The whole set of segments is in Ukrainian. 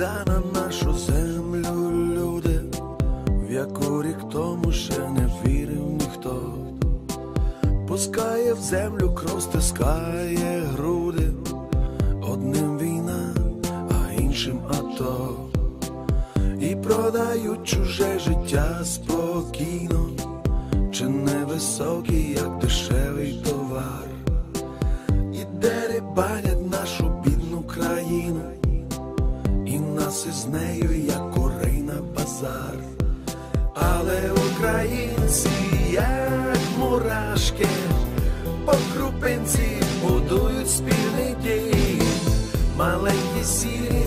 біда на нашу землю, люди, в яку рік тому ще не вірив ніхто. Пускає в землю, кров стискає груди, одним війна, а іншим ато. І продають чуже життя спокійно, чи невисокий, як дешевий товар, і дерибанять і з нею, як корей на базар. Але українці, як мурашки, по крупинці будують спільний дім. Маленькі сірі,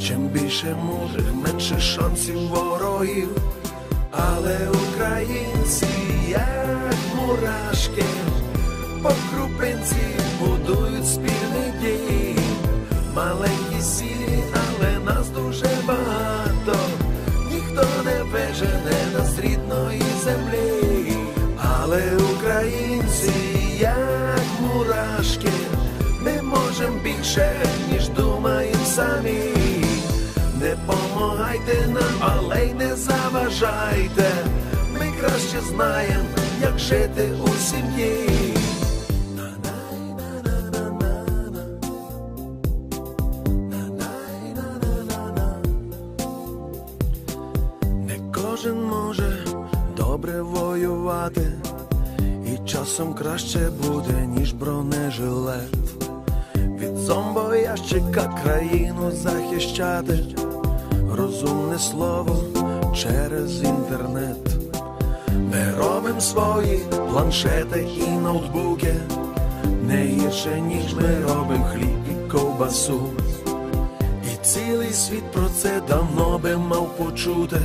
Чим більше мудрих, менше шансів ворогів. Але українці, як мурашки, по крупинці будують спільний дім. Маленькі сірі, але нас дуже багато. Ніхто не вижене нас рідної землі. Але українці, як мурашки, ми можемо більше, ніж самі. Не помагайте нам, але й не заважайте. Ми краще знаємо, як жити у сім'ї. Не кожен може добре воювати, і часом краще буде, ніж бронежилет. Від зомбоящика країну захищати, розумне слово через інтернет. Ми робимо свої планшети і ноутбуки, не гірше, ніж ми робимо хліб і ковбасу. І цілий світ про це давно би мав почути.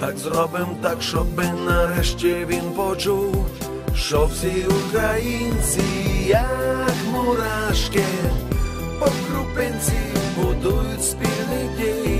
Так зробим так, щоби нарешті він почув, що всі українці, як мурашки, по крупинці будують спільний дім.